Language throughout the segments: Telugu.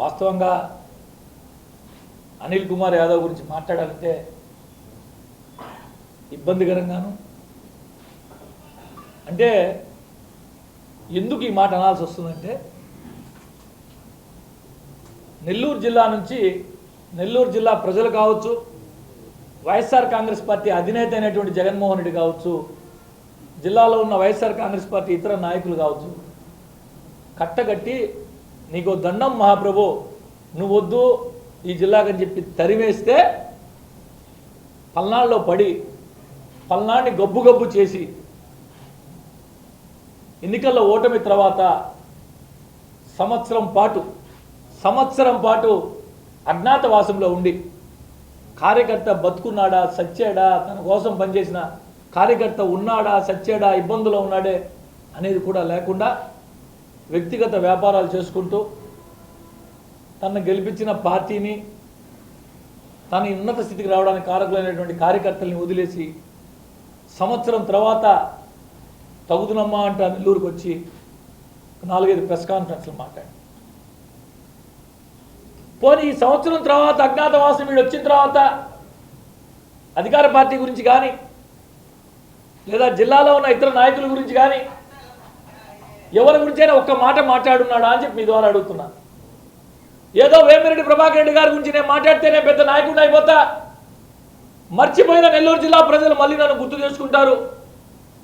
వాస్తవంగా అనిల్ కుమార్ యాదవ్ గురించి మాట్లాడాలంటే ఇబ్బందికరంగాను. అంటే ఎందుకు ఈ మాట అనాల్సి వస్తుందంటే నెల్లూరు జిల్లా నుంచి నెల్లూరు జిల్లా ప్రజలు కావచ్చు వైఎస్ఆర్ కాంగ్రెస్ పార్టీ అధినేత అయినటువంటి జగన్మోహన్ రెడ్డి కావచ్చు జిల్లాలో ఉన్న వైఎస్ఆర్ కాంగ్రెస్ పార్టీ ఇతర నాయకులు కావచ్చు కట్టగట్టి నీకు దండం మహాప్రభు నువ్వు వద్దు ఈ జిల్లాకని చెప్పి తరివేస్తే పల్నాడులో పడి పల్నాడిని గబ్బు గబ్బు చేసి ఎన్నికల్లో ఓటమి తర్వాత సంవత్సరం పాటు సంవత్సరం పాటు అజ్ఞాతవాసంలో ఉండి కార్యకర్త బతుకున్నాడా సచ్చాడా తన కోసం పనిచేసిన కార్యకర్త ఉన్నాడా సచ్చాడా ఇబ్బందులో ఉన్నాడే అనేది కూడా లేకుండా వ్యక్తిగత వ్యాపారాలు చేసుకుంటూ తనను గెలిపించిన పార్టీని తన ఉన్నత స్థితికి రావడానికి కారకులైనటువంటి కార్యకర్తల్ని వదిలేసి సంవత్సరం తర్వాత తగుదునమ్మా అంటే నెల్లూరుకు వచ్చి నాలుగైదు ప్రెస్ కాన్ఫరెన్స్లు మాట్లాడి పోనీ ఈ సంవత్సరం తర్వాత అజ్ఞాతవాసం వీడు వచ్చిన తర్వాత అధికార పార్టీ గురించి కానీ లేదా జిల్లాలో ఉన్న ఇతర నాయకుల గురించి కానీ ఎవరి గురించైనా ఒక్క మాట మాట్లాడున్నాడా అని చెప్పి మీ ద్వారా అడుగుతున్నా. ఏదో వేమిరెడ్డి ప్రభాకర్ రెడ్డి గారి గురించి నేను మాట్లాడితేనే పెద్ద నాయకుడు అయిపోతా. మర్చిపోయిన నెల్లూరు జిల్లా ప్రజలు మళ్ళీ నన్ను గుర్తు చేసుకుంటారు.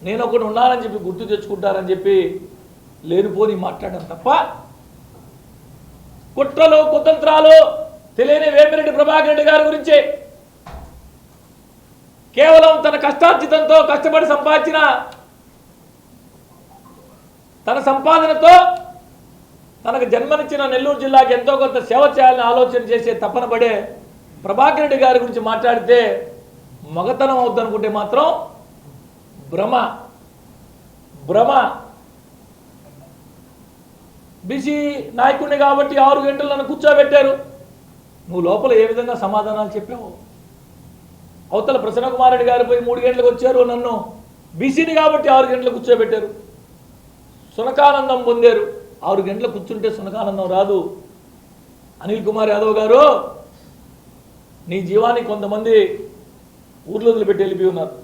నేను ఒకటి ఉన్నానని చెప్పి గుర్తు తెచ్చుకుంటారని చెప్పి లేనిపోని మాట్లాడడం తప్ప కుట్రలు కుతంత్రాలు తెలియని వేమిరెడ్డి ప్రభాకర్ రెడ్డి గారి గురించి. కేవలం తన కష్టార్జితంతో కష్టపడి సంపాదించిన తన సంపాదనతో తనకు జన్మనిచ్చిన నెల్లూరు జిల్లాకి ఎంతో కొంత సేవ చేయాలని ఆలోచన చేసే తపన పడే ప్రభాకర్ రెడ్డి గారి గురించి మాట్లాడితే మగతనం అవుద్దనుకుంటే మాత్రం భ్రమ. భ్రమ. బీసీ నాయకుడిని కాబట్టి ఆరు గంటలు నన్ను కూర్చోబెట్టారు. నువ్వు లోపల ఏ విధంగా సమాధానాలు చెప్పావు? అవతల ప్రసన్న కుమార్ రెడ్డి గారు పోయి మూడు గంటలకు వచ్చారు నన్ను. బీసీని కాబట్టి ఆరు గంటలకు కూర్చోబెట్టారు. సునకానందం పొందారు. ఆరు గంటలు కూర్చుంటే సునకానందం రాదు. అనిల్ కుమార్ యాదవ్ గారు నీ జీవాన్ని కొంతమంది ఊర్లో వదిలిపెట్టి వెళ్ళిపోయి ఉన్నారు.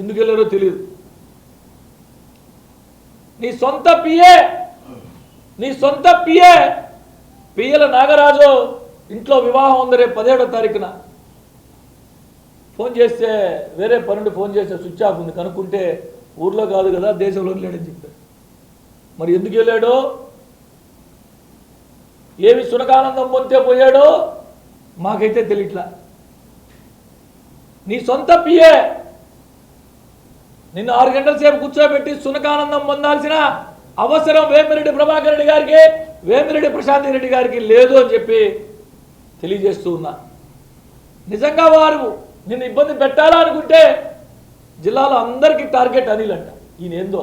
ఎందుకు వెళ్ళారో తెలియదు నీ సొంత పిఏ నీ సొంత పిఏ పియ్యల నాగరాజు ఇంట్లో వివాహం ఉంది రేపు పదిహేడో తారీఖున. ఫోన్ చేస్తే వేరే పనుండి ఫోన్ చేస్తే స్విచ్ ఆఫ్ ఉంది. కనుక్కుంటే ఊర్లో కాదు కదా దేశంలో లేడని చెప్పారు. మరి ఎందుకు వెళ్ళాడో? ఏమి సునకానందం పొందితే పోయాడో? మాకైతే తెలియట్లా. నీ సొంత పిఏ నిన్ను ఆరు గంటల సేపు కూర్చోబెట్టి సునకానందం పొందాల్సిన అవసరం వేమిరెడ్డి ప్రభాకర్ రెడ్డి గారికి వేమిరెడ్డి ప్రశాంత్ రెడ్డి గారికి లేదు అని చెప్పి తెలియజేస్తూ ఉన్నా. నిజంగా వారు నిన్ను ఇబ్బంది పెట్టాలా అనుకుంటే జిల్లాలో అందరికీ టార్గెట్ అనిలంట అంట. ఈయన ఏందో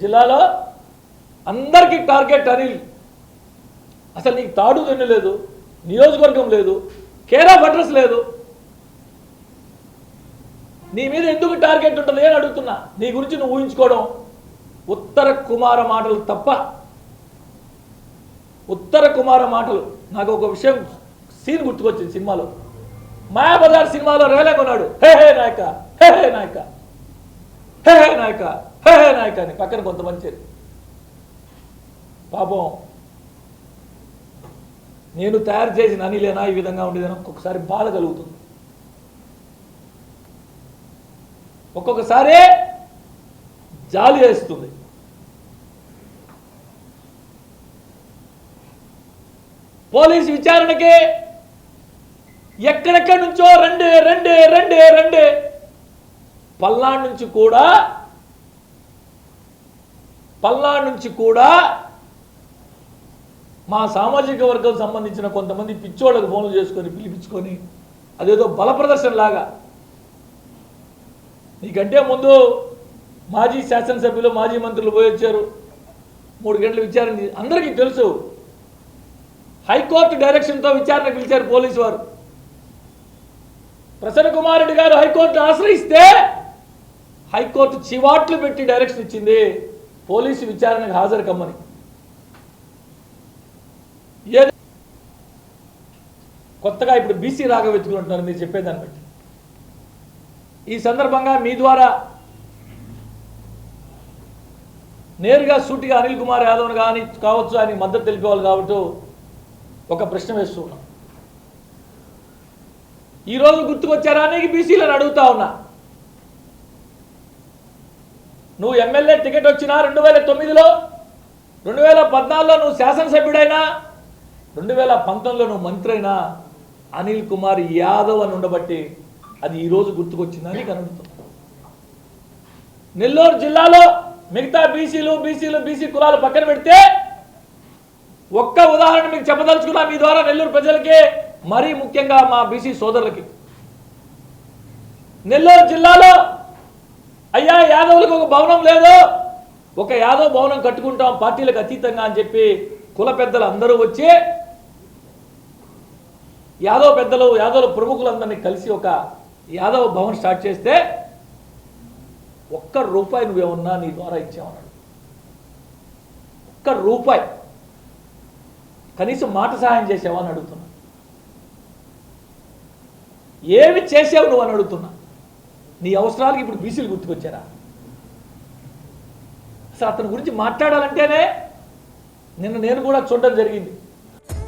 జిల్లాలో అందరికీ టార్గెట్ అనిల్. అసలు నీకు తాడు దన్ను లేదు నియోజకవర్గం లేదు కేర్ ఆఫ్ అడ్రస్ లేదు. నీ మీద ఎందుకు టార్గెట్ ఉంటుంది అని అడుగుతున్నా. నీ గురించి నువ్వు ఊహించుకోవడం ఉత్తర కుమార మాటలు తప్ప. ఉత్తర కుమార మాటలు. నాకు ఒక విషయం సీన్ గుర్తుకొచ్చింది సినిమాలో. మాయాబజార్ సినిమాలో రేలే కొన్నాడు. హే హే నాయక. హే హే నాయక. హే హే నాయక. హే నాయక అని పక్కన కొంతమంది చేరు. పాపం నేను తయారు చేసిన అనిలేనా ఈ విధంగా ఉండేదని ఒక్కొక్కసారి బాధ కలుగుతుంది. ఒక్కొక్కసారి జాలి వేస్తుంది. పోలీస్ విచారణకి ఎక్కడెక్కడి నుంచో రెండు రెండు రెండు రెండు పల్నాడు నుంచి కూడా పల్లా నుంచి కూడా మా సామాజిక వర్గం సంబంధించిన కొంతమంది పిచ్చోళ్ళకు ఫోన్లు చేసుకొని పిలిపించుకొని అదేదో బల ప్రదర్శనలాగా నీకంటే ముందు మాజీ శాసనసభ్యులు మాజీ మంత్రులు పోయి వచ్చారు. మూడు గంటలు విచారణ అందరికీ తెలుసు. హైకోర్టు డైరెక్షన్తో విచారణ పిలిచారు పోలీసు వారు. ప్రసన్న కుమార్ రెడ్డి గారు హైకోర్టు ఆశ్రయిస్తే హైకోర్టు చివాట్లు పెట్టి డైరెక్షన్ ఇచ్చింది. పోలీసు విచారణకు హాజరు కమ్మని ఏది? కొత్తగా ఇప్పుడు బీసీ రాగా వెతుకుంటున్నారు మీరు చెప్పేదాన్ని బట్టి. ఈ సందర్భంగా మీ ద్వారా నేరుగా సూటిగా అనిల్ కుమార్ యాదవ్ కానీ కావచ్చు ఆయన మద్దతు తెలిపేవాళ్ళు కాబట్టి ఒక ప్రశ్న వేస్తున్నాం ఈరోజు గుర్తుకొచ్చారా? నీకు బీసీలను అడుగుతా ఉన్నా. నువ్వు ఎమ్మెల్యే టికెట్ వచ్చినా రెండు వేల తొమ్మిదిలో రెండు వేల పద్నాలుగులో నువ్వు శాసనసభ్యుడైనా రెండు వేల పంతొమ్మిదిలో నువ్వు మంత్రి అయినా అనిల్ కుమార్ యాదవ్ అని ఉండబట్టి అది ఈరోజు గుర్తుకొచ్చిందని కనుడుతుంది నెల్లూరు జిల్లాలో మిగతా బీసీలు బీసీలు బీసీ కులాలు పక్కన పెడితే ఒక్క ఉదాహరణ మీకు చెప్పదలుచుకున్నా మీ ద్వారా నెల్లూరు ప్రజలకి మరీ ముఖ్యంగా మా బీసీ సోదరులకి. నెల్లూరు జిల్లాలో అయ్యా యాదవులకు ఒక భవనం లేదు. ఒక యాదవ్ భవనం కట్టుకుంటాం పార్టీలకు అతీతంగా అని చెప్పి కుల పెద్దలు అందరూ వచ్చి యాదవ్ పెద్దలు యాదవ్ ప్రముఖులందరినీ కలిసి ఒక యాదవ్ భవన్ స్టార్ట్ చేస్తే ఒక్క రూపాయి నువ్వేమన్నా నీ ద్వారా ఇచ్చామన్నాడు ఒక్క రూపాయి. కనీసం మాట సహాయం చేసావని అడుగుతున్నా. ఏమి చేసావు నువ్వు అని అడుగుతున్నా. నీ అవసరాలకు ఇప్పుడు బీసీలు గుర్తుకొచ్చారా? అసలు అతని గురించి మాట్లాడాలంటేనే నిన్న నేను కూడా చూడడం జరిగింది.